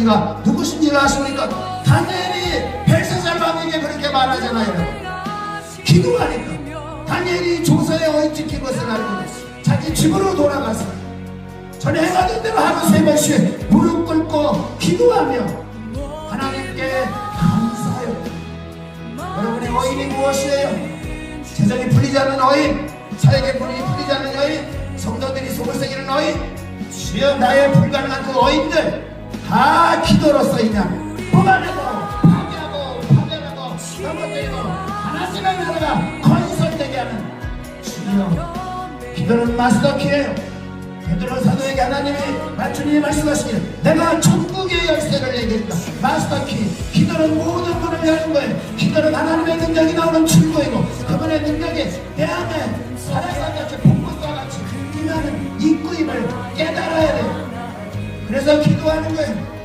이가 누구신지 아십니까? 다니엘이 벨사살 왕에게 그렇게 말하잖아요. 기도하니까 다니엘이 조서에 어이 찍힌 것을 알고 자기 집으로 돌아가서 전에 행하던 대로 하루 세 번씩 무릎 꿇고 기도하며 하나님께 감사해요. 여러분의 어인이 무엇이에요? 재정이 풀리지 않는 어인, 사역의 분이 풀리지 않는 여인, 성도들이 속을 새기는 어인, 주여 나의 불가능한 그 어인들 다 기도로 쓰이냐 뽑아내고 파괴하고 파괴하고 넘어뜨리고 하나님의 나라가 건설되게 하는 주여 기도는 마스터키예요. 베드로 사도에게 하나님이 주님이 말씀하시길 내가 천국의 열쇠를 얘기했다. 마스터키 기도는 모든 문을 여는 거예요. 기도는 하나님의 능력이 나오는 출구이고 그분의 능력이 내 안에 사랑과 같이 복음과 같이 임하는 입구임을 깨달아야 돼요 그래서 기도하는 거예요